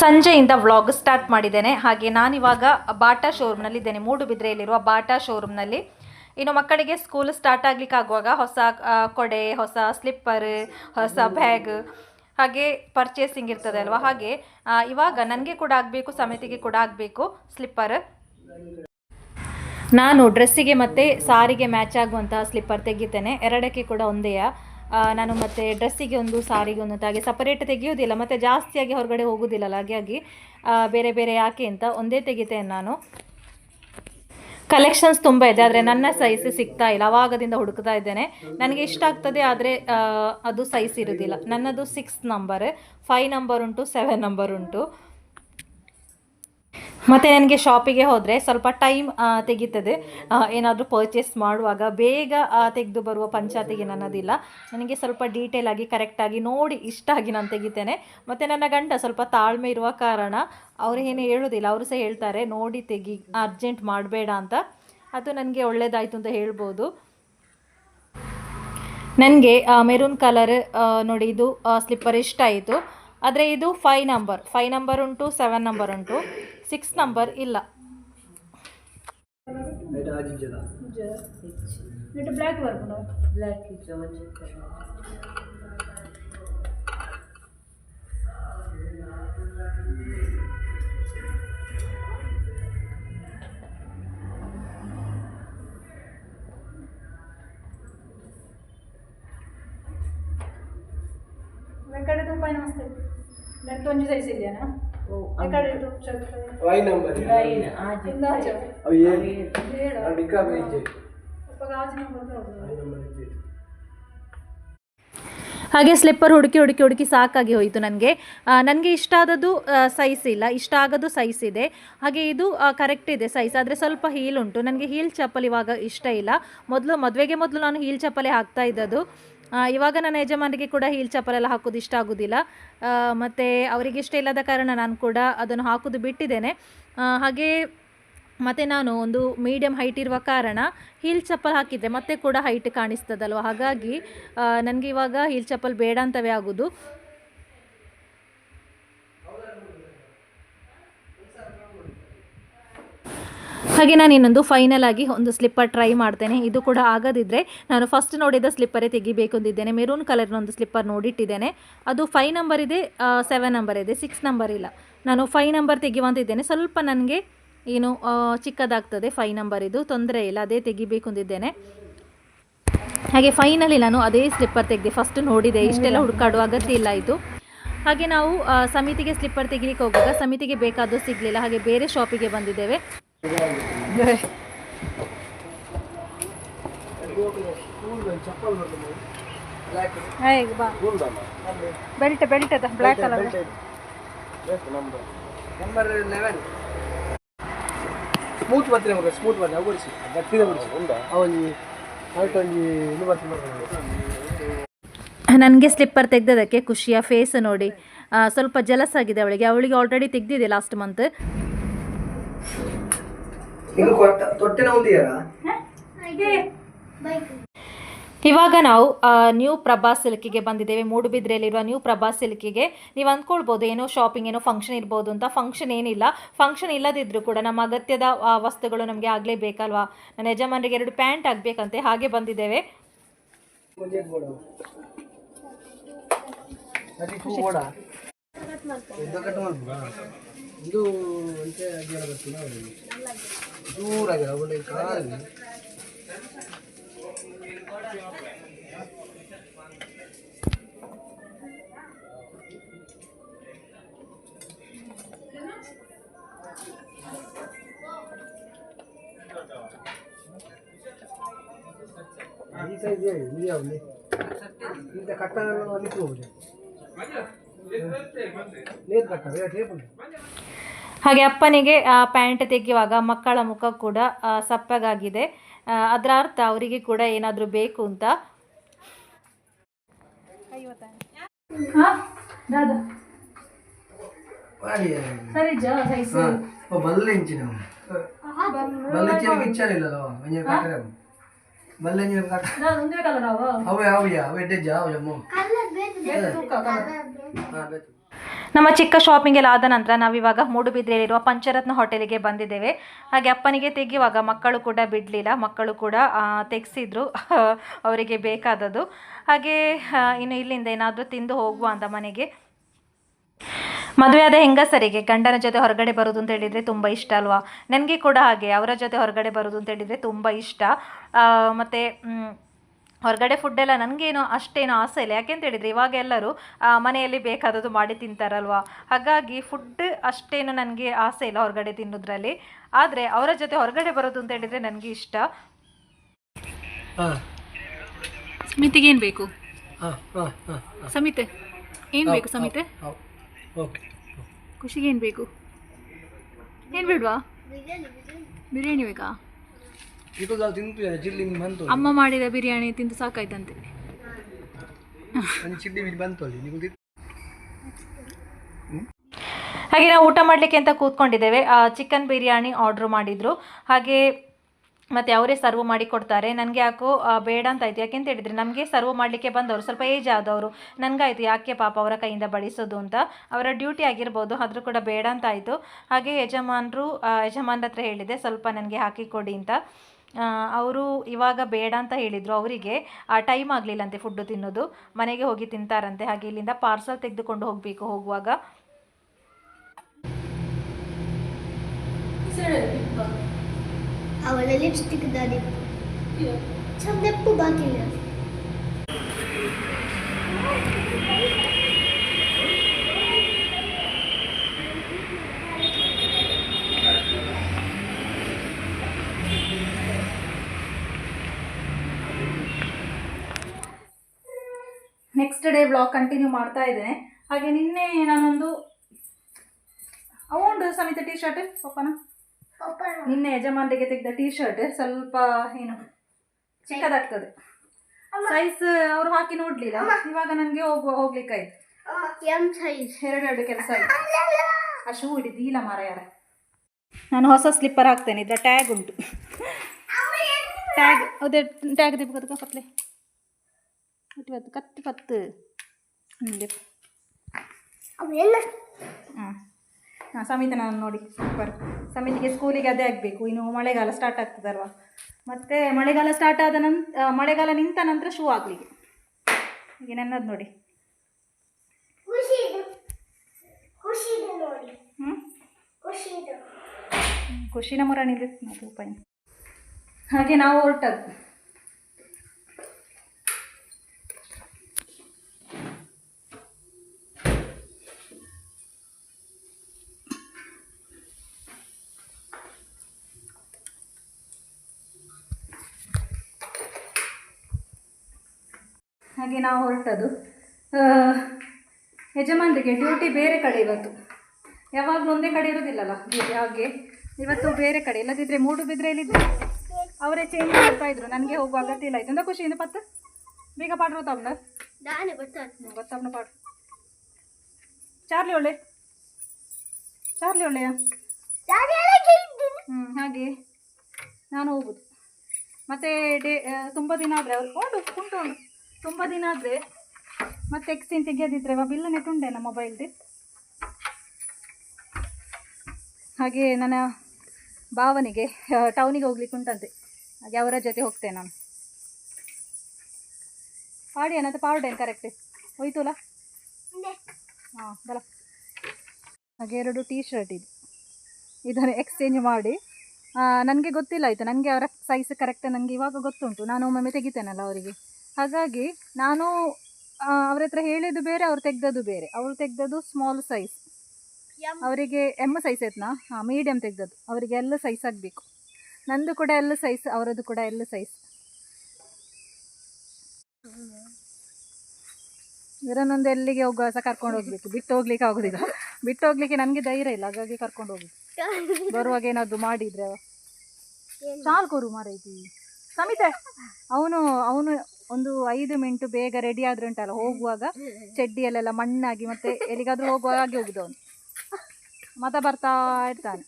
ಸಂಜೆಯಿಂದ vlog start ಮಾಡಿದ್ದೇನೆ. ಹಾಗೆ ನಾನಿವಾಗ ಬಾಟಾ ಶೋರೂಮ್ನಲ್ಲಿದ್ದೇನೆ ಮೂಡುಬಿದ್ರೆಯಲ್ಲಿರುವ ಬಾಟಾ ಶೋರೂಮ್ನಲ್ಲಿ ಇನ್ನು ಮಕ್ಕಳಿಗೆ ಸ್ಕೂಲ್ ಸ್ಟಾರ್ಟ್ ಆಗಲಿಕ್ಕೆ ಆಗುವಾಗ ಹೊಸ ಕೊಡೆ ಹೊಸ ಸ್ಲಿಪ್ಪರ್ ಹೊಸ ಬ್ಯಾಗ್ ಹಾಗೆ ಪರ್ಚೇಸಿಂಗ್ ಇರ್ತದೆ ಅಲ್ವಾ? ಹಾಗೆ ಇವಾಗ ನನಗೆ ಕೂಡ ಆಗಬೇಕು ಸಮಿತಿಗೆ ಕೂಡ ಆಗಬೇಕು ಸ್ಲಿಪ್ಪರ್ ನಾನು ಡ್ರೆಸ್ಸಿಗೆ ಮತ್ತು ಸಾರಿಗೆ ಮ್ಯಾಚ್ ಆಗುವಂತಹ ಸ್ಲಿಪ್ಪರ್ ತೆಗಿತೇನೆ. ಎರಡಕ್ಕೆ ಕೂಡ ಒಂದೇಯ. ಆ, ನಾನು ಮತ್ತು ಡ್ರೆಸ್ಸಿಗೆ ಒಂದು ಸಾರಿಗೆ ಒಂದು ಹಾಗೆ ಸಪರೇಟ್ ತೆಗೆಯೋದಿಲ್ಲ ಮತ್ತು ಜಾಸ್ತಿಯಾಗಿ ಹೊರಗಡೆ ಹೋಗೋದಿಲ್ಲಲ್ಲ ಹಾಗಾಗಿ ಬೇರೆ ಬೇರೆ ಯಾಕೆ ಅಂತ ಒಂದೇ ತೆಗಿತೇನೆ ನಾನು. ಕಲೆಕ್ಷನ್ಸ್ ತುಂಬ ಇದೆ ಆದರೆ ನನ್ನ ಸೈಜ್ ಸಿಗ್ತಾ ಇಲ್ಲ. ಅವಾಗದಿಂದ ಹುಡುಕ್ತಾ ಇದ್ದೇನೆ. ನನಗೆ ಇಷ್ಟ ಆಗ್ತದೆ ಆದರೆ ಅದು ಸೈಜ್ ಇರೋದಿಲ್ಲ. ನನ್ನದು ಸಿಕ್ಸ್ ನಂಬರ್ ಫೈವ್ ನಂಬರ್ ಉಂಟು ಸೆವೆನ್ ನಂಬರ್ ಉಂಟು. ಮತ್ತು ನನಗೆ ಶಾಪಿಗೆ ಹೋದರೆ ಸ್ವಲ್ಪ ಟೈಮ್ ತೆಗೀತದೆ. ಏನಾದರೂ ಪರ್ಚೇಸ್ ಮಾಡುವಾಗ ಬೇಗ ತೆಗೆದು ಬರುವ ಪಂಚಾಯತಿಗೆ ನನ್ನದಿಲ್ಲ. ನನಗೆ ಸ್ವಲ್ಪ ಡೀಟೇಲ್ ಆಗಿ ಕರೆಕ್ಟಾಗಿ ನೋಡಿ ಇಷ್ಟ ಆಗಿ ನಾನು ತೆಗಿತೇನೆ. ಮತ್ತು ನನ್ನ ಗಂಡ ಸ್ವಲ್ಪ ತಾಳ್ಮೆ ಇರುವ ಕಾರಣ ಅವರು ಏನು ಹೇಳೋದಿಲ್ಲ. ಅವರು ಸಹ ಹೇಳ್ತಾರೆ, ನೋಡಿ ತೆಗಿ ಅರ್ಜೆಂಟ್ ಮಾಡಬೇಡ ಅಂತ. ಅದು ನನಗೆ ಒಳ್ಳೆಯದಾಯಿತು ಅಂತ ಹೇಳ್ಬೋದು. ನನಗೆ ಮೆರೂನ್ ಕಲರ್ ನೋಡಿ ಇದು ಸ್ಲಿಪ್ಪರ್ ಇಷ್ಟ ಆಯಿತು. ಆದರೆ ಇದು ಫೈವ್ ನಂಬರ್ ಫೈವ್ ನಂಬರ್ ಉಂಟು ಸೆವೆನ್ ನಂಬರ್ ಉಂಟು. ಸಿಕ್ಸ್ ನಂಬರ್ ಇಲ್ಲ ಬ್ಲ್ಯಾಕ್ ಬರ್ಬೋದು ಕಡೆದು ಉಪಾಯ ನಮಸ್ತೆ ನನ್ನ ತೊಂಜಿ ಸೈಜ್ ಇದೆಯಾ ಹಾಗೆ ಸ್ಲಿಪ್ಪರ್ ಹುಡುಕಿ ಹುಡುಕಿ ಹುಡುಕಿ ಸಾಕಾಗಿ ಹೋಯಿತು ನನಗೆ. ನನಗೆ ಇಷ್ಟ ಆದದ್ದು ಸೈಜ್ ಇಲ್ಲ. ಇಷ್ಟ ಆಗೋದು ಸೈಜ್ ಇದೆ. ಹಾಗೆ ಇದು ಕರೆಕ್ಟ್ ಇದೆ ಸೈಜ್. ಆದರೆ ಸ್ವಲ್ಪ ಹೀಲ್ ಉಂಟು. ನನಗೆ ಹೀಲ್ ಚಪ್ಪಲಿ ಇವಾಗ ಇಷ್ಟ ಇಲ್ಲ. ಮೊದಲು ಮದುವೆಗೆ ಮೊದಲು ನಾನು ಹೀಲ್ ಚಪ್ಪಲೇ ಹಾಕ್ತಾ ಇದ್ದದ್ದು. ಇವಾಗ ನನ್ನ ಯಜಮಾನಿಗೆ ಕೂಡ ಹೀಲ್ ಚಪ್ಪಲೆಲ್ಲ ಹಾಕೋದು ಇಷ್ಟ ಆಗೋದಿಲ್ಲ. ಮತ್ತು ಅವರಿಗೆ ಇಷ್ಟ ಇಲ್ಲದ ಕಾರಣ ನಾನು ಕೂಡ ಅದನ್ನು ಹಾಕೋದು ಬಿಟ್ಟಿದ್ದೇನೆ. ಹಾಗೆ ಮತ್ತು ನಾನು ಒಂದು ಮೀಡಿಯಮ್ ಹೈಟ್ ಇರುವ ಕಾರಣ ಹೀಲ್ ಚಪ್ಪಲ್ ಹಾಕಿದರೆ ಮತ್ತೆ ಕೂಡ ಹೈಟ್ ಕಾಣಿಸ್ತದಲ್ವ? ಹಾಗಾಗಿ ನನಗೆ ಇವಾಗ ಹೀಲ್ ಚಪ್ಪಲ್ ಬೇಡ ಅಂತವೇ ಆಗೋದು ಹಾಗೆ ನಾನು ಇನ್ನೊಂದು ಫೈನಲ್ ಆಗಿ ಒಂದು ಸ್ಲಿಪ್ಪರ್ ಟ್ರೈ ಮಾಡ್ತೇನೆ. ಇದು ಕೂಡ ಆಗದಿದ್ದರೆ ನಾನು ಫಸ್ಟ್ ನೋಡಿದ ಸ್ಲಿಪ್ಪರೇ ತೆಗಿಬೇಕು ಅಂದಿದ್ದೇನೆ. ಮೆರೂನ್ ಕಲರ್ನ ಒಂದು ಸ್ಲಿಪ್ಪರ್ ನೋಡಿಟ್ಟಿದ್ದೇನೆ. ಅದು ಫೈವ್ ನಂಬರ್ ಇದೆ ಸೆವೆನ್ ನಂಬರ್ ಇದೆ ಸಿಕ್ಸ್ ನಂಬರ್ ಇಲ್ಲ. ನಾನು ಫೈವ್ ನಂಬರ್ ತೆಗಿಯುವಂತಿದ್ದೇನೆ ಸ್ವಲ್ಪ ನನಗೆ ಏನು ಚಿಕ್ಕದಾಗ್ತದೆ ಫೈವ್ ನಂಬರ್ ಇದು. ತೊಂದರೆ ಇಲ್ಲ, ಅದೇ ತೆಗಿಬೇಕು ಅಂದಿದ್ದೇನೆ. ಹಾಗೆ ಫೈನಲಿ ನಾನು ಅದೇ ಸ್ಲಿಪ್ಪರ್ ತೆಗೆದೆ. ಫಸ್ಟ್ ನೋಡಿದೆ, ಇಷ್ಟೆಲ್ಲ ಹುಡುಕಾಡುವ ಅಗತ್ಯ ಇಲ್ಲ ಇದು. ಹಾಗೆ ನಾವು ಸಮಿತಿಗೆ ಸ್ಲಿಪ್ಪರ್ ತೆಗಿಲಿಕ್ಕೆ ಹೋಗುವಾಗ ಸಮಿತಿಗೆ ಬೇಕಾದ್ದು ಸಿಗಲಿಲ್ಲ. ಹಾಗೆ ಬೇರೆ ಶಾಪಿಗೆ ಬಂದಿದ್ದೇವೆ. ಬೆಲ್ಟ್ ಬೆಲ್ಟ್ ಅದ black colour number eleven smooth ಬರ್ತೀನಿ ಮಗ ಸ್ಮೂತ್ ಬರ್ತೀನಿ ಅವು ಬಿಡಿಸಿ ಗಟ್ಟಿದೆ ಬಿಡಿಸಿ ಅವೊಂದು ಕರೆಕ್ಟ್ ಒಂದು ಇದು ಬರ್ತೀನಿ ನನಗೆ ಸ್ಲಿಪ್ಪರ್ ತೆಗೆದದಕ್ಕೆ ಖುಷಿಯ ಫೇಸ್ ನೋಡಿ. ಸ್ವಲ್ಪ ಜಲಸ್ ಆಗಿದೆ ಅವಳಿಗೆ. ಅವಳಿಗೆ ಆಲ್ರೆಡಿ ತೆಗೆದಿದೆ ಲಾಸ್ಟ್ ಮಂತ್ ಕೊಟ್ಟ ತೊಟ್ಟಿನ ಇವಾಗ ನಾವು ನ್ಯೂ ಪ್ರಭಾ ಸಿಲ್ಕಿಗೆ ಬಂದಿದ್ದೇವೆ. ಮೂಡುಬಿದ್ರೆಯಲ್ಲಿರುವ ನ್ಯೂ ಪ್ರಭಾ ಸಿಲ್ಕಿಗೆ. ನೀವು ಅಂದ್ಕೊಳ್ಬೋದು ಏನೋ ಶಾಪಿಂಗ್ ಏನೋ ಫಂಕ್ಷನ್ ಇರ್ಬೋದು ಅಂತ. ಫಂಕ್ಷನ್ ಏನಿಲ್ಲ. ಫಂಕ್ಷನ್ ಇಲ್ಲದಿದ್ದರೂ ಕೂಡ ನಮ್ಮ ಅಗತ್ಯದ ವಸ್ತುಗಳು ನಮಗೆ ಆಗಲೇಬೇಕಲ್ವಾ? ನನ್ನ ಯಜಮಾನರಿಗೆ ಎರಡು ಪ್ಯಾಂಟ್ ಆಗಬೇಕಂತೆ ಹಾಗೆ ಬಂದಿದ್ದೇವೆ. ಇದು ಕಟ್ ಮಾಡ್ಬೋದಾ ಇದು ಅಂತೆ ಅಜ್ಞಾನ ಬರ್ತೀನಿ ದೂರ ಆಗಿದೆ ಒಳ್ಳೆ ಕಾರಲ್ಲಿ ಈ ಸೈಜ್ ಹೇಳಿ ಇದು ಯಾವ್ದು ಈಗ ಕಟ್ಟ ಅದಕ್ಕೆ ಹೋಗುದು ಹಾಗೆ ಅಪ್ಪನಿಗೆ ಆ ಪ್ಯಾಂಟ್ ತೆಗೆಯುವಾಗ ಮಕ್ಕಳ ಮುಖ ಕೂಡ ಸಪ್ಪಗಾಗಿದೆ. ಅದರ ಅರ್ಥ ಅವರಿಗೆ ಕೂಡ ಏನಾದರೂ ಬೇಕು ಅಂತ. ಅವ ಅವೇ ನಮ್ಮ ಚಿಕ್ಕ ಶಾಪಿಂಗ್ ಎಲ್ಲ ಆದ ನಂತರ ನಾವಿವಾಗ ಮೂಡುಬಿದ್ರೆಯಲ್ಲಿರುವ ಪಂಚರತ್ನ ಹೋಟೆಲಿಗೆ ಬಂದಿದ್ದೇವೆ. ಹಾಗೆ ಅಪ್ಪನಿಗೆ ತೆಗೆಯುವಾಗ ಮಕ್ಕಳು ಕೂಡ ಬಿಡಲಿಲ್ಲ. ಮಕ್ಕಳು ಕೂಡ ತೆಗೆಸಿದ್ರು. ಅವರಿಗೆ ಬೇಕಾದದ್ದು. ಹಾಗೆ ಇನ್ನು ಇಲ್ಲಿಂದ ಏನಾದರೂ ತಿಂದು ಹೋಗುವ ಅಂತ ಮನೆಗೆ. ಮದುವೆಯಾದ ಹೆಂಗಸರಿಗೆ ಗಂಡನ ಜೊತೆ ಹೊರಗಡೆ ಬರೋದು ಅಂತ ಹೇಳಿದರೆ ತುಂಬ ಇಷ್ಟ ಅಲ್ವಾ? ನನಗೆ ಕೂಡ ಹಾಗೆ. ಅವರ ಜೊತೆ ಹೊರಗಡೆ ಬರೋದು ಅಂತ ಹೇಳಿದರೆ ತುಂಬ ಇಷ್ಟ. ಮತ್ತು ಹೊರಗಡೆ ಫುಡ್ಡೆಲ್ಲ ನನಗೇನು ಅಷ್ಟೇನು ಆಸೆ ಇಲ್ಲ. ಯಾಕೆಂತ ಹೇಳಿದರೆ ಇವಾಗ ಎಲ್ಲರೂ ಮನೆಯಲ್ಲಿ ಬೇಕಾದದ್ದು ಮಾಡಿ ತಿಂತಾರಲ್ವಾ? ಹಾಗಾಗಿ ಫುಡ್ ಅಷ್ಟೇನು ನನಗೆ ಆಸೆ ಇಲ್ಲ ಹೊರಗಡೆ ತಿನ್ನೋದ್ರಲ್ಲಿ. ಆದರೆ ಅವರ ಜೊತೆ ಹೊರಗಡೆ ಬರೋದು ಅಂತ ಹೇಳಿದರೆ ನನಗೆ ಇಷ್ಟ. ಸ್ಮಿತಿಗೇನು ಏನು ಬೇಕು? ಹಾ ಹಾ ಹಾ ಸಮಿತೆ. ಏನು ಬೇಕು ಸಮಿತೆ? ಓಕೆ ಖುಷಿಗೆ ಏನು ಬೇಕು? ಏನು ಬಿಡುವ? ಬಿರಿಯಾನಿ ಬೇಕಾ? ಚಿಲ್ಲಿ ಮೀನು ಬಂತು ಅಮ್ಮ ಮಾಡಿದ ಬಿರಿಯಾನಿ ತಿಂದು ಸಾಕಾಯ್ತಂತೆ. ಒಂದು ಚಿಲ್ಲಿ ಮೀನು ಬಂತು ಅಲ್ಲಿ ನೀವು ಹಾಗೆ ನಾವು ಊಟ ಮಾಡಲಿಕ್ಕೆ ಅಂತ ಕೂತ್ಕೊಂಡಿದ್ದೇವೆ. ಚಿಕನ್ ಬಿರಿಯಾನಿ ಆರ್ಡರ್ ಮಾಡಿದರು. ಹಾಗೆ ಮತ್ತೆ ಅವರೇ ಸರ್ವ್ ಮಾಡಿ ಕೊಡ್ತಾರೆ. ನನಗೆ ಯಾಕೋ ಬೇಡ ಅಂತ ಆಯಿತು. ಯಾಕೆಂತ ಹೇಳಿದರೆ ನಮಗೆ ಸರ್ವ್ ಮಾಡಲಿಕ್ಕೆ ಬಂದವರು ಸ್ವಲ್ಪ ಏಜ್ ಆದವರು. ನನಗಾಯಿತು ಯಾಕೆ ಪಾಪ ಅವರ ಕೈಯಿಂದ ಬಡಿಸೋದು ಅಂತ. ಅವರ ಡ್ಯೂಟಿ ಆಗಿರ್ಬೋದು ಆದರೂ ಕೂಡ ಬೇಡ ಅಂತ ಆಯಿತು. ಹಾಗೆ ಯಜಮಾನರು ಯಜಮಾನ್ರ ಹತ್ರ ಹೇಳಿದೆ ಸ್ವಲ್ಪ ನನಗೆ ಹಾಕಿ ಕೊಡಿ ಅಂತ. ಅವರು ಇವಾಗ ಬೇಡ ಅಂತ ಹೇಳಿದರು ಅವರಿಗೆ ಟೈಮ್ ಆಗಲಿಲ್ಲಂತೆ ಫುಡ್ಡು ತಿನ್ನೋದು. ಮನೆಗೆ ಹೋಗಿ ತಿಂತಾರಂತೆ. ಹಾಗೆ ಇಲ್ಲಿಂದ ಪಾರ್ಸಲ್ ತೆಗೆದುಕೊಂಡು ಹೋಗಬೇಕು ಹೋಗುವಾಗ. ಅವಳ ಲಿಪ್ಸ್ಟಿಕ್ ಚಂದೆಪ್ಪು ಬಾಕಿಲ್ಲ. ಬ್ಲಾಗ್ ಕಂಟಿನ್ಯೂ ಮಾಡ್ತಾ ಇದ್ದೇನೆ. ಹಾಗೆ ನಿನ್ನೆ ನಾನೊಂದು ಅಮೌಂಟ್ ಸಮಿತ ಟೀ ಶರ್ಟ್ ಪಪ್ಪನ. ನಿನ್ನೆ ಯಜಮಾನರಿಗೆ ತೆಗೆದ ಟೀ ಶರ್ಟ್ ಸ್ವಲ್ಪ ಏನು ಚಿಕ್ಕದಾಗ್ತದೆ. ಸೈಜ್ ಅವರು ಹಾಕಿ ನೋಡ್ಲಿಲ್ಲ. ಇವಾಗ ನನಗೆ ಹೋಗುವ ಹೋಗ್ಲಿಕ್ಕಾಯ್ತು. ಎರಡೆರಡು ಕೆಲಸ ಆಯ್ತು. ಆ ಶೂ ಹಿಡಿದಿಲ್ಲ ಮಾರ ಯಾರ ನಾನು ಹೊಸ ಸ್ಲಿಪ್ಪರ್ ಹಾಕ್ತೇನೆ ಇದರ ಟ್ಯಾಗ್ ಉಂಟು. ಟ್ಯಾಗ್ ಅದೇ ಟ್ಯಾಗ್ ದಿಬ್ಬ ಪತ್ಲೆ ಕತ್ತಿ ಪತ್ತು. ಅವೆಲ್ಲ ಹಾಂ. ಹಾಂ ಸಮಿತ ನಾನು ನೋಡಿ ಸೂಪರ್ ಸಮಿತಿಗೆ ಸ್ಕೂಲಿಗೆ ಅದೇ ಆಗಬೇಕು. ಇನ್ನು ಮಳೆಗಾಲ ಸ್ಟಾರ್ಟ್ ಆಗ್ತದಲ್ವಾ? ಮತ್ತು ಮಳೆಗಾಲ ಸ್ಟಾರ್ಟ್ ಆದ ನಂತರ ಮಳೆಗಾಲ ನಿಂತ ನಂತರ ಶೂ ಆಗಲಿಕ್ಕೆ ಈಗ ನನ್ನದು ನೋಡಿ. ಹ್ಞೂ ಖುಷಿನ ಮುರಾಣಿದೆ ರೂಪಾಯಿ ಹಾಗೆ ನಾವು ಹೊರಟದ್ದು. ಹಾಗೆ ನಾವು ಹೊರಟದು ಯಜಮಾನರಿಗೆ ಡ್ಯೂಟಿ ಬೇರೆ ಕಡೆ ಇವತ್ತು ಯಾವಾಗಲೂ ಒಂದೇ ಕಡೆ ಇರೋದಿಲ್ಲಲ್ಲ ಡ್ಯೂಟಿ ಹಾಗೆ. ಇವತ್ತು ಬೇರೆ ಕಡೆ ಇಲ್ಲದಿದ್ದರೆ ಮೂಡು ಬಿದ್ರೆಯಲ್ಲಿದ್ದರೆ ಅವರೇ ಚೇಂಜ್ ಮಾಡ್ತಾ ಇದ್ರು. ನನಗೆ ಹೋಗುವ ಅಗತ್ಯ ಇಲ್ಲ. ಇದೊಂದು ಖುಷಿಯಿಂದ ಪತ್ತು. ಬೇಗ ಪಾಡ್ರೋ ತಮ್ಮನ ದಾನೆ ಪಾಡ್ರು. ಚಾರ್ಲಿ ಒಳ್ಳೆ? ಚಾರ್ಲಿ ಒಳ್ಳೆಯ? ಹ್ಞೂ ಹಾಗೆ ನಾನು ಹೋಗುದು. ಮತ್ತೆ ಡೇ ತುಂಬ ದಿನ ಆದರೆ ಅವ್ರು ಉಂಟು ಉಂಟು ತುಂಬ ದಿನ ಆದರೆ ಮತ್ತೆ ಎಕ್ಸ್ಚೇಂಜ್ ತೆಗಿಯೋದಿದ್ರೆ ಬಿಲ್ಲ ತುಂಡೆ ನಮ್ಮ ಮೊಬೈಲ್ದು ಹಾಗೆ ನನ್ನ ಭಾವನಿಗೆ ಟೌನಿಗೆ ಹೋಗ್ಲಿಕ್ಕೆ ಉಂಟಂತೆ. ಹಾಗೆ ಅವರ ಜೊತೆ ಹೋಗ್ತೇನೆ ನಾನು. ಪಾಡಿ ಏನಂತ ಪಾಡ್ಡೇನು ಕರೆಕ್ಟ್ ಹೋಯ್ತುಲ್ಲ ಹಾಂ ಬಲ ಹಾಗೆ ಎರಡು ಟೀ ಶರ್ಟ್ ಇದು. ಇದನ್ನು ಎಕ್ಸ್ಚೇಂಜ್ ಮಾಡಿ. ನನಗೆ ಗೊತ್ತಿಲ್ಲ ಆಯಿತು. ನನಗೆ ಅವರ ಸೈಜ್ ಕರೆಕ್ಟ್ ನನಗೆ ಇವಾಗ ಗೊತ್ತುಂಟು. ನಾನು ಒಮ್ಮೊಮ್ಮೆ ತೆಗಿತೇನಲ್ಲ ಅವರಿಗೆ. ಹಾಗಾಗಿ ನಾನು ಅವ್ರ ಹತ್ರ ಹೇಳಿದ್ದು ಬೇರೆ ಅವ್ರು ತೆಗ್ದದ್ದು ಬೇರೆ. ಅವ್ರು ತೆಗ್ದದ್ದು ಸ್ಮಾಲ್ ಸೈಜ್ ಅವರಿಗೆ ಎಂ ಸೈಜ್ ಆಯ್ತನಾ ಹಾಂ ಮೀಡಿಯಮ್ ತೆಗ್ದದ್ದು. ಅವರಿಗೆ ಎಲ್ಲ ಸೈಜ್ ಆಗಬೇಕು. ನಂದು ಕೂಡ ಎಲ್ಲ ಸೈಜ್ ಅವರದ್ದು ಕೂಡ ಎಲ್ಲ ಸೈಜ್ ಇವರನ್ನೊಂದು ಎಲ್ಲಿಗೆ ಹೋಗುವ ಸಹ ಕರ್ಕೊಂಡು ಹೋಗ್ಬೇಕು. ಬಿಟ್ಟು ಹೋಗ್ಲಿಕ್ಕೆ ಆಗೋದಿಲ್ಲ. ಬಿಟ್ಟು ಹೋಗ್ಲಿಕ್ಕೆ ನನಗೆ ಧೈರ್ಯ ಇಲ್ಲ. ಹಾಗಾಗಿ ಕರ್ಕೊಂಡು ಹೋಗಿ ಬರುವಾಗ ಏನಾದ್ರು ಮಾಡಿದ್ರೆ. ಚಾಲ್ ಕೊರು ಮಾರೈತಿ. ಸಮಿತೆ ಅವನು ಅವನು ಒಂದು ಐದು ಮಿನಿಟ್ ಬೇಗ ರೆಡಿ ಆದ್ರೆ ಉಂಟಲ್ಲ ಹೋಗುವಾಗ ಚಡ್ಡಿಯಲ್ಲೆಲ್ಲ ಮಣ್ಣಾಗಿ ಮತ್ತೆ ಎಲ್ಲಿಗಾದ್ರೂ ಹೋಗುವಾಗ ಹಾಗೆ ಹೋಗುದು ಅವನು. ಮತ ಬರ್ತಾ ಇರ್ತಾನೆ.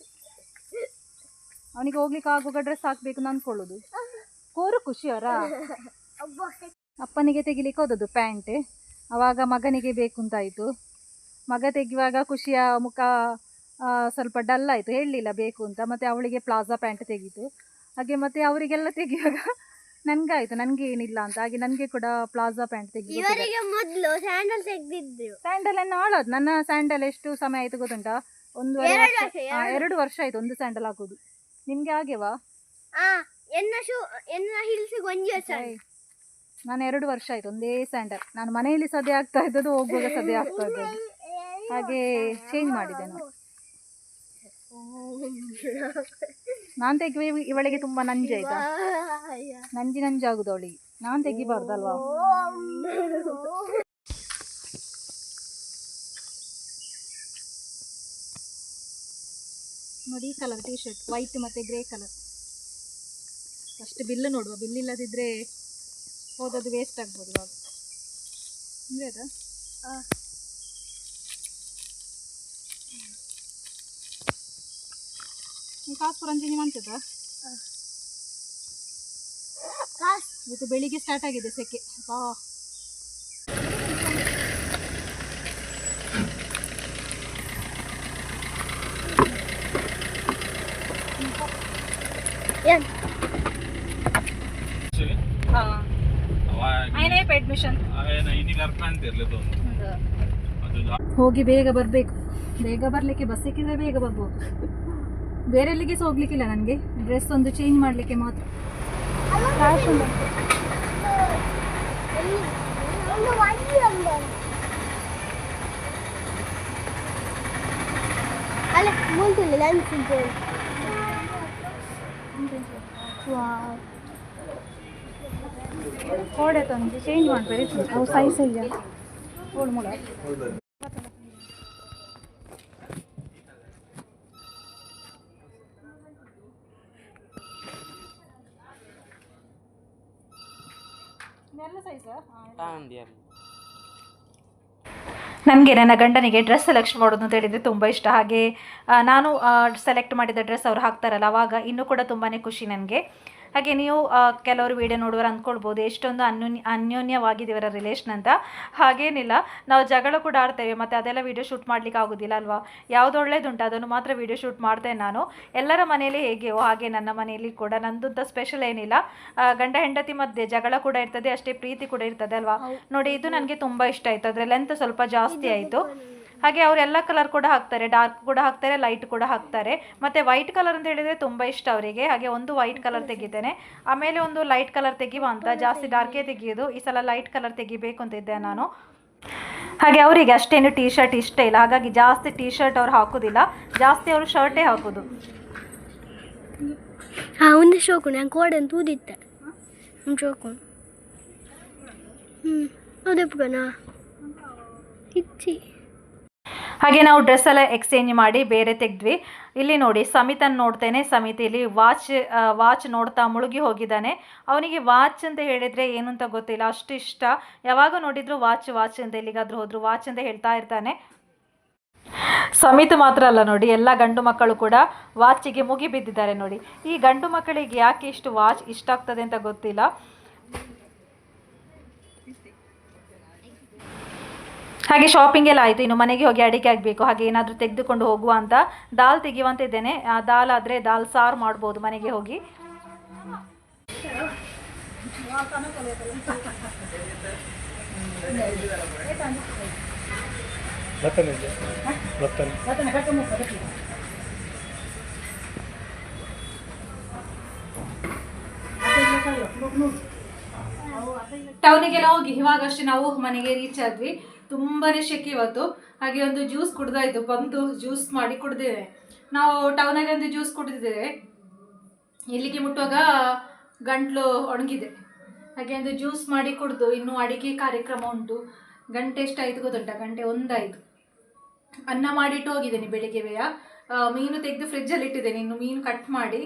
ಅವನಿಗೆ ಹೋಗ್ಲಿಕ್ಕೆ ಆಗುವಾಗ ಡ್ರೆಸ್ ಹಾಕ್ಬೇಕು ಅಂತ ಅನ್ಕೊಳ್ಳೋದು. ಕೋರು ಖುಷಿಯವರ? ಅವರಾ ಅಪ್ಪನಿಗೆ ತೆಗಿಲಿಕ್ಕೆ ಹೋದದ್ದು ಪ್ಯಾಂಟ್ ಅವಾಗ ಮಗನಿಗೆ ಬೇಕು ಅಂತಾಯಿತು ಮಗ ತೆಗೆಯುವಾಗ ಖುಷಿಯ ಮುಖ ಸ್ವಲ್ಪ ಡಲ್ ಆಯ್ತು. ಹೇಳಲಿಲ್ಲ ಬೇಕು ಅಂತ. ಮತ್ತೆ ಅವಳಿಗೆ ಪ್ಲಾಜಾ ಪ್ಯಾಂಟ್ ತೆಗೀತು. ಹಾಗೆ ಮತ್ತೆ ಅವರಿಗೆಲ್ಲ ತೆಗಿಯುವಾಗ ನನಗಾಯಿತು ನನ್ಗೆ ಏನಿಲ್ಲ ಅಂತ. ಹಾಗೆ ನನಗೆ ಕೂಡ ಪ್ಲಾಜಾ ಪ್ಯಾಂಟ್ ತೆಗಿ ಇವರಿಗೆ ಮೊದಲು ಸ್ಯಾಂಡಲ್ ತೆಗೆದಿದ್ದು ಸ್ಯಾಂಡಲ್ ಅನ್ನು ಹಾಳಾದ್ ನನ್ನ ಸ್ಯಾಂಡಲ್ ಎಷ್ಟು ಸಮಯ ಆಯ್ತು ಗೊತ್ತುಂಟ? ಒಂದು ಎರಡು ವರ್ಷ. ಆಯ್ತು ಎರಡು ವರ್ಷ ಆಯಿತು ಒಂದು ಸ್ಯಾಂಡಲ್ ಹಾಕೋದು. ನಿಮ್ಗೆ ಹಾಗೆವಾ? ಆ ಎನ್ನ ಶೂ ಎನ್ನ ಹಿಲ್ಸ್ ವರ್ಷ. ನಾನು ಎರಡು ವರ್ಷ ಆಯ್ತು ಒಂದೇ ಸ್ಯಾಂಡಲ್. ನಾನು ಮನೆಯಲ್ಲಿ ಸದ್ಯ ಆಗ್ತಾ ಇದ್ದದ್ದು ಹೋಗುವಾಗ ಸದ್ಯ ಆಗ್ತಾ ಇದ್ದದ್ದು. ಹಾಗೆ ಚೇಂಜ್ ಮಾಡಿದೆ ನಾನು. ನಾನು ತೆಗಿ ಇವಳಿಗೆ ತುಂಬಾ ನಂಜೆ ಆಯ್ತಾ ನಂಜಿ ಆಗುದು ಅವಳಿಗೆ. ನಾನು ತೆಗಿಬಾರ್ದಲ್ವಾ? ನೋಡಿ ಈ ಕಲರ್ ಟಿ ಶರ್ಟ್ ವೈಟ್ ಮತ್ತೆ ಗ್ರೇ ಕಲರ್ ಫಸ್ಟ್ ಬಿಲ್ ನೋಡುವ. ಬಿಲ್ ಇಲ್ಲದಿದ್ರೆ ಹೋದದ್ದು ವೇಸ್ಟ್ ಆಗ್ಬೋದು ಇವಾಗ. ಅಂದ್ರೆ ಅದು ಈ ಕಾಸು ಪುರಂಜಿನಿ ಮಾಡ್ತದ ಇವತ್ತು ಬೆಳಿಗ್ಗೆ ಸ್ಟಾರ್ಟ್ ಆಗಿದೆ ಸೆಕೆ. ಬಾ. ಐನೇ ಅಡ್ಮಿಷನ್ ಹೋಗಿ ಬೇಗ ಬರಬೇಕು. ಬೇಗ ಬರಲಿಕ್ಕೆ ಬಸ್ ಸಿಕ್ಕಿದ್ರೆ ಬೇಗ ಬರ್ಬೋದು. ಬೇರೆ ಎಲ್ಲಿಗೆ ಸಹ ಹೋಗ್ಲಿಕ್ಕಿಲ್ಲ ನನಗೆ. ಡ್ರೆಸ್ ಒಂದು ಚೇಂಜ್ ಮಾಡಲಿಕ್ಕೆ ಮಾತ್ರ. ಒಂದು ವണ്ടി ಒಂದು ಅಲ್ಲ ಮುಂದಿಲ್ಲ ಲೆನ್ಸ್ ಇದೆ ಕೋಡೆ ತಂದು ಚೇಂಜ್ ಮಾಡಬೇಕು ಅವು ಸೈಜ್ ಇಲ್ಲ ಓಡ್ ನನಗೆ ನನ್ನ ಗಂಡನಿಗೆ ಡ್ರೆಸ್ ಸೆಲೆಕ್ಷನ್ ಮಾಡೋದು ಅಂತ ಹೇಳಿದರೆ ತುಂಬ ಇಷ್ಟ. ಹಾಗೆ ನಾನು ಸೆಲೆಕ್ಟ್ ಮಾಡಿದ ಡ್ರೆಸ್ ಅವ್ರು ಹಾಕ್ತಾರಲ್ಲ ಅವಾಗ ಇನ್ನೂ ಕೂಡ ತುಂಬಾ ಖುಷಿ ನನಗೆ. ಹಾಗೆ ನೀವು ಕೆಲವರು ವಿಡಿಯೋ ನೋಡುವರು ಅಂದ್ಕೊಳ್ಬೋದು ಎಷ್ಟೊಂದು ಅನ್ಯೋನ್ಯ ಅನ್ಯೋನ್ಯವಾಗಿದೆ ಇವರ ರಿಲೇಷನ್ ಅಂತ. ಹಾಗೇನಿಲ್ಲ ನಾವು ಜಗಳ ಕೂಡ ಆಡ್ತೇವೆ ಮತ್ತು ಅದೆಲ್ಲ ವಿಡಿಯೋ ಶೂಟ್ ಮಾಡಲಿಕ್ಕೆ ಆಗೋದಿಲ್ಲ ಅಲ್ವಾ? ಯಾವುದು ಒಳ್ಳೇದುಂಟು ಅದನ್ನು ಮಾತ್ರ ವಿಡಿಯೋ ಶೂಟ್ ಮಾಡ್ತೇನೆ ನಾನು. ಎಲ್ಲರ ಮನೆಯಲ್ಲಿ ಹೇಗೆಯೋ ಹಾಗೆ ನನ್ನ ಮನೆಯಲ್ಲಿ ಕೂಡ ನಂದಂತ ಸ್ಪೆಷಲ್ ಏನಿಲ್ಲ. ಗಂಡ ಹೆಂಡತಿ ಮಧ್ಯೆ ಜಗಳ ಕೂಡ ಇರ್ತದೆ ಅಷ್ಟೇ ಪ್ರೀತಿ ಕೂಡ ಇರ್ತದೆ ಅಲ್ವಾ? ನೋಡಿ ಇದು ನನಗೆ ತುಂಬ ಇಷ್ಟ ಆಯಿತು. ಅದರ ಲೆಂತ್ ಸ್ವಲ್ಪ ಜಾಸ್ತಿ ಆಯಿತು. ಹಾಗೆ ಅವ್ರು ಎಲ್ಲ ಕಲರ್ ಕೂಡ ಹಾಕ್ತಾರೆ ಡಾರ್ಕ್ ಕೂಡ ಹಾಕ್ತಾರೆ ಲೈಟ್ ಕೂಡ ಹಾಕ್ತಾರೆ. ಮತ್ತು ವೈಟ್ ಕಲರ್ ಅಂತ ಹೇಳಿದರೆ ತುಂಬ ಇಷ್ಟ ಅವರಿಗೆ. ಹಾಗೆ ಒಂದು ವೈಟ್ ಕಲರ್ ತೆಗಿತೇನೆ. ಆಮೇಲೆ ಒಂದು ಲೈಟ್ ಕಲರ್ ತೆಗಿವ ಅಂತ, ಜಾಸ್ತಿ ಡಾರ್ಕೇ ತೆಗೆಯೋದು. ಈ ಸಲ ಲೈಟ್ ಕಲರ್ ತೆಗಿಬೇಕು ಅಂತ ಇದ್ದೆ ನಾನು. ಹಾಗೆ ಅವರಿಗೆ ಅಷ್ಟೇನು ಟೀ ಶರ್ಟ್ ಇಷ್ಟ ಇಲ್ಲ. ಹಾಗಾಗಿ ಜಾಸ್ತಿ ಟೀ ಶರ್ಟ್ ಅವ್ರು ಹಾಕೋದಿಲ್ಲ. ಜಾಸ್ತಿ ಅವರು ಶರ್ಟೇ ಹಾಕೋದು. ಹಾಂ, ಒಂದು ಶೋಕು ನಾನು ಹಾಗೆ ನಾವು ಡ್ರೆಸ್ ಎಲ್ಲ ಎಕ್ಸ್ಚೇಂಜ್ ಮಾಡಿ ಬೇರೆ ತೆಗೆದ್ವಿ. ಇಲ್ಲಿ ನೋಡಿ, ಸಮಿತನ್ ನೋಡ್ತೇನೆ. ಸಮಿತಿಲಿ ಇಲ್ಲಿ ವಾಚ್ ವಾಚ್ ನೋಡ್ತಾ ಮುಳುಗಿ ಹೋಗಿದ್ದಾನೆ. ಅವನಿಗೆ ವಾಚ್ ಅಂತ ಹೇಳಿದರೆ ಏನು ಅಂತ ಗೊತ್ತಿಲ್ಲ, ಅಷ್ಟು ಇಷ್ಟ. ಯಾವಾಗ ನೋಡಿದ್ರು ವಾಚ್ ವಾಚ್ ಅಂತ ಎಲ್ಲಿಗಾದ್ರೂ ಹೋದ್ರು ವಾಚ್ ಅಂತ ಹೇಳ್ತಾ ಇರ್ತಾನೆ. ಸಮಿತ್ ಮಾತ್ರ ಅಲ್ಲ ನೋಡಿ, ಎಲ್ಲ ಗಂಡು ಮಕ್ಕಳು ಕೂಡ ವಾಚಿಗೆ ಮುಗಿ ಬಿದ್ದಿದ್ದಾರೆ ನೋಡಿ. ಈ ಗಂಡು ಮಕ್ಕಳಿಗೆ ಯಾಕೆ ಇಷ್ಟು ವಾಚ್ ಇಷ್ಟ ಆಗ್ತದೆ ಅಂತ ಗೊತ್ತಿಲ್ಲ. ಹಾಗೆ ಶಾಪಿಂಗ್ ಎಲ್ಲ ಆಯಿತು. ಇನ್ನು ಮನೆಗೆ ಹೋಗಿ ಅಡಿಗೆ ಆಗಬೇಕು. ಹಾಗೆ ಏನಾದರೂ ತೆಗೆದುಕೊಂಡು ಹೋಗುವ ಅಂತ ದಾಲ್ ತೆಗೆಯುವಂತ ಇದ್ದೇನೆ ಆ ದಾಲ್ ಆದರೆ ದಾಲ್ ಸಾರು ಮಾಡ್ಬೋದು ಮನೆಗೆ ಹೋಗಿ. ಟೌನಿಗೆಲ್ಲ ಹೋಗಿ ಇವಾಗಷ್ಟೇ ನಾವು ಮನೆಗೆ ರೀಚ್ ಆದ್ವಿ. ತುಂಬಾನೇ ಶೆಕೆ ಇವತ್ತು. ಹಾಗೆ ಒಂದು ಜ್ಯೂಸ್ ಕುಡ್ದಾಯ್ತು. ಬಂದು ಜ್ಯೂಸ್ ಮಾಡಿ ಕುಡ್ದಿದ್ದೇವೆ. ನಾವು ಟೌನಲ್ಲಿ ಒಂದು ಜ್ಯೂಸ್ ಕುಡಿದಿದ್ದೇವೆ. ಇಲ್ಲಿಗೆ ಮುಟ್ಟುವಾಗ ಗಂಟ್ಲು ಒಣಗಿದೆ. ಹಾಗೆ ಒಂದು ಜ್ಯೂಸ್ ಮಾಡಿ ಕುಡ್ದು ಇನ್ನು ಅಡಿಗೆ ಕಾರ್ಯಕ್ರಮ ಉಂಟು. ಗಂಟೆ ಎಷ್ಟಾಯ್ತು ಗೊತ್ತುಂಟ? ಗಂಟೆ ಒಂದಾಯ್ತು. ಅನ್ನ ಮಾಡಿಟ್ಟು ಹೋಗಿದ್ದೇನೆ ಬೆಳಿಗ್ಗೆವೆಯ ಆ, ಮೀನು ತೆಗೆದು ಫ್ರಿಜ್ಜಲ್ಲಿ ಇಟ್ಟಿದ್ದೇನೆ. ಇನ್ನು ಮೀನು ಕಟ್ ಮಾಡಿ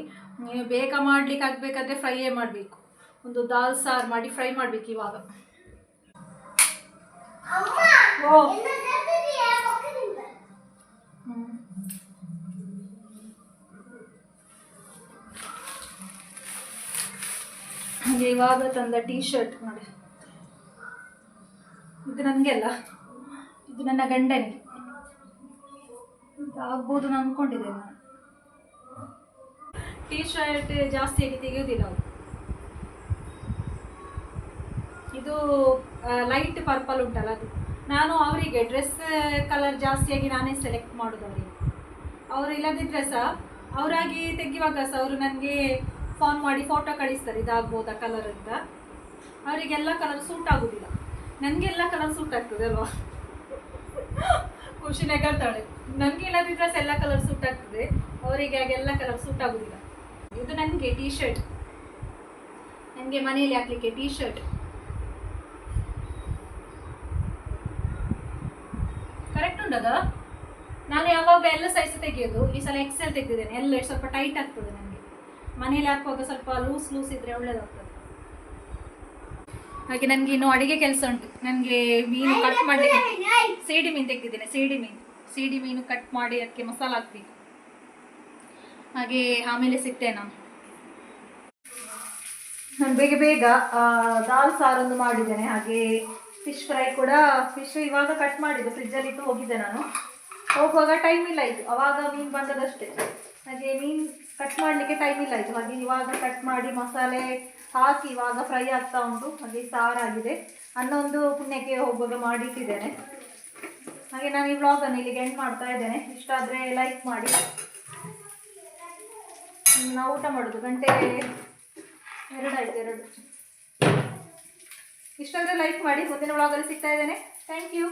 ಬೇಗ ಮಾಡ್ಲಿಕ್ಕೆ ಆಗಬೇಕಾದ್ರೆ ಫ್ರೈಯೇ ಮಾಡಬೇಕು. ಒಂದು ದಾಲ್ ಸಾರು ಮಾಡಿ ಫ್ರೈ ಮಾಡಬೇಕು ಇವಾಗ. ಹಾಗೆ ಇವಾಗ ತಂದ ಟೀ ಶರ್ಟ್ ನೋಡಿ. ಇದು ನನಗೆ ಅಲ್ಲ ಇದು ನನ್ನ ಗಂಡನಿಗೆ. ಆಗ್ಬೋದು ನಾನು ನಾನು. ಟೀ ಶರ್ಟ್ ಜಾಸ್ತಿಯಾಗಿ ತೆಗೆಯೋದಿಲ್ಲ ಅವರು. ಇದು ಲೈಟ್ ಪರ್ಪಲ್ ಉಂಟಲ್ಲ ಅದು. ನಾನು ಅವರಿಗೆ ಡ್ರೆಸ್ ಕಲರ್ ಜಾಸ್ತಿಯಾಗಿ ನಾನೇ ಸೆಲೆಕ್ಟ್ ಮಾಡೋದು ಅವರಿಗೆ. ಅವರು ಇಲ್ಲದಿದ್ದರೆ ಸಹ, ಅವರಾಗಿ ತೆಗೆಯುವಾಗ ಸಹ ಅವರು ನನಗೆ ಫೋನ್ ಮಾಡಿ ಫೋಟೋ ಕಳಿಸ್ತಾರೆ, ಇದಾಗ್ಬೋದಾ ಕಲರ್ ಅಂತ. ಅವರಿಗೆಲ್ಲ ಕಲರ್ ಸೂಟ್ ಆಗೋದಿಲ್ಲ. ನನಗೆಲ್ಲ ಕಲರ್ ಸೂಟ್ ಆಗ್ತದೆ ಅಲ್ವಾ? ಖುಷಿ ನೆಗಳ್ತಾಳೆ ನನಗೆ ಇಲ್ಲದಿದ್ದರೆ ಸಹ ಎಲ್ಲ ಕಲರ್ ಸೂಟ್ ಆಗ್ತದೆ. ಅವರಿಗೆ ಹಾಗೆಲ್ಲ ಕಲರ್ ಸೂಟ್ ಆಗೋದಿಲ್ಲ. ಇದು ನನಗೆ ಟೀ ಶರ್ಟ್ ನನಗೆ ಮನೆಯಲ್ಲಿ ಹಾಕ್ಲಿಕ್ಕೆ ಟೀ ಶರ್ಟ್ ಕರೆಕ್ಟ್ ಉಂಟದ? ನಾನು ಯಾವಾಗ ಎಲ್ಲ ಸೈಜ್ ತೆಗೆಯೋದು? ಈ ಸಲ ಎಕ್ಸೆಲ್ ತೆಗೆದಿದ್ದೇನೆ. ಎಲ್ಲ ಸ್ವಲ್ಪ ಟೈಟ್ ಆಗ್ತದೆ ನನಗೆ ಮನೇಲಿ ಹಾಕುವಾಗ ಸ್ವಲ್ಪ ಲೂಸ್ ಲೂಸ್ ಇದ್ರೆ ಒಳ್ಳೇದಾಗ್ತದೆ. ಹಾಗೆ ನನಗೆ ಇನ್ನು ಅಡಿಗೆ ಕೆಲಸ ಉಂಟು. ನನಗೆ ಮೀನು ಕಟ್ ಮಾಡಿ ಸೇಡಿ ಮೀನು ತೆಗೆದಿದ್ದೇನೆ ಸೇಡಿ ಮೀನು. ಸೀಡಿ ಮೀನು ಕಟ್ ಮಾಡಿ ಅದಕ್ಕೆ ಮಸಾಲ ಹಾಕ್ಬೇಕು. ಹಾಗೆ ಆಮೇಲೆ ಸಿಗ್ತೇನೆ ನಾನು. ನಾನು ಬೇಗ ಬೇಗ ದಾಲ್ ಸಾರನ್ನು ಮಾಡಿದ್ದೇನೆ. ಹಾಗೆ ಫಿಶ್ ಫ್ರೈ ಕೂಡ ಫಿಶ್ ಇವಾಗ ಕಟ್ ಮಾಡಿದ್ದು ಫ್ರಿಜ್ಜಲ್ಲಿ ಇಟ್ಟು ಹೋಗಿದ್ದೆ ನಾನು. ಹೋಗುವಾಗ ಟೈಮ್ ಇಲ್ಲ ಆಯಿತು. ಅವಾಗ ಮೀನು ಬಂದದಷ್ಟೇ. ಹಾಗೆ ಮೀನು ಕಟ್ ಮಾಡಲಿಕ್ಕೆ ಟೈಮ್ ಇಲ್ಲ ಆಯಿತು. ಹಾಗೆ ಇವಾಗ ಕಟ್ ಮಾಡಿ ಮಸಾಲೆ ಹಾಕಿ ಇವಾಗ ಫ್ರೈ ಆಗ್ತಾ ಉಂಟು. ಹಾಗೆ ಸಾರಾಗಿದೆ ಅನ್ನೊಂದು ಪುಣ್ಯಕ್ಕೆ ಹೋಗುವಾಗ ಮಾಡಿಟ್ಟಿದ್ದೇನೆ. ಹಾಗೆ ನಾನು ಈ ವ್ಲಾಗನ್ನು ಇಲ್ಲಿಗೆ ಎಂಡ್ ಮಾಡ್ತಾ ಇದ್ದೇನೆ. ಇಷ್ಟ ಆದರೆ ಲೈಕ್ ಮಾಡಿ. ನಾವು ಊಟ ಮಾಡೋದು. ಗಂಟೆ ಎರಡಾಯ್ತು ಎರಡು. ಇಷ್ಟಾದರೆ ಲೈಕ್ ಮಾಡಿ ಮುಂದಿನ ವ್ಲಾಗಲ್ಲಿ ಸಿಗ್ತಾ ಇದ್ದೇನೆ. Thank you